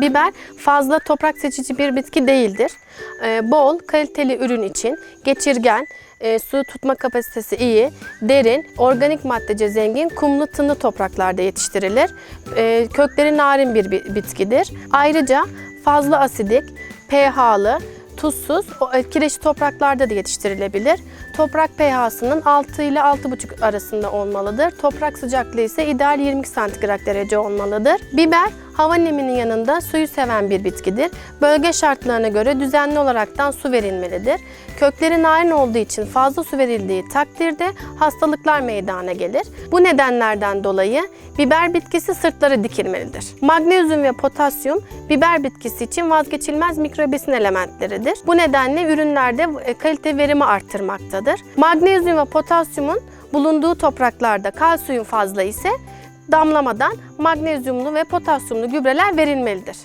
Biber fazla toprak seçici bir bitki değildir. Ee, bol, kaliteli ürün için geçirgen, e, su tutma kapasitesi iyi, derin, organik maddece zengin, kumlu tınlı topraklarda yetiştirilir. Ee, kökleri narin bir bitkidir. Ayrıca fazla asidik, pH'lı, tuzsuz, e, kireçli topraklarda da yetiştirilebilir. Toprak pH'sının 6 ile 6,5 arasında olmalıdır. Toprak sıcaklığı ise ideal 20 santigrat derece olmalıdır. Biber hava neminin yanında suyu seven bir bitkidir. Bölge şartlarına göre düzenli olaraktan su verilmelidir. Kökleri narin olduğu için fazla su verildiği takdirde hastalıklar meydana gelir. Bu nedenlerden dolayı biber bitkisi sırtları dikilmelidir. Magnezyum ve potasyum biber bitkisi için vazgeçilmez mikrobesin elementleridir. Bu nedenle ürünlerde e, kalite verimi arttırmaktadır. Magnezyum ve potasyumun bulunduğu topraklarda kalsiyum fazla ise damlamadan magnezyumlu ve potasyumlu gübreler verilmelidir.